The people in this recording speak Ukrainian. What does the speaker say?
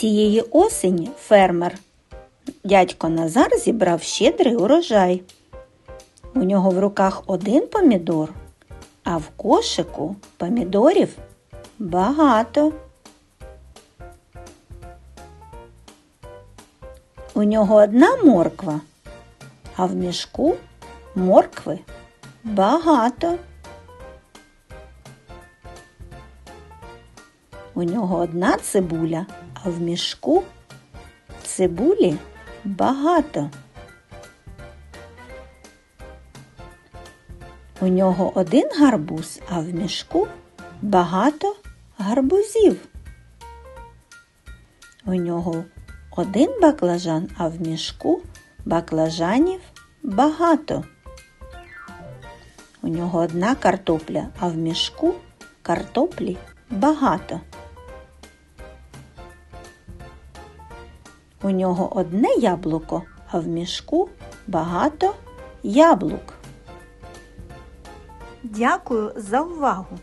Цієї осені фермер дядько Назар зібрав щедрий урожай. У нього в руках один помідор, а в кошику помідорів багато. У нього одна морква, а в мішку моркви багато. У нього одна цибуля, а в мішку цибулі багато. У нього один гарбуз, а в мішку багато гарбузів. У нього один баклажан, а в мішку баклажанів багато. У нього одна картопля, а в мішку картоплі багато. У нього одне яблуко, а в мішку багато яблук. Дякую за увагу!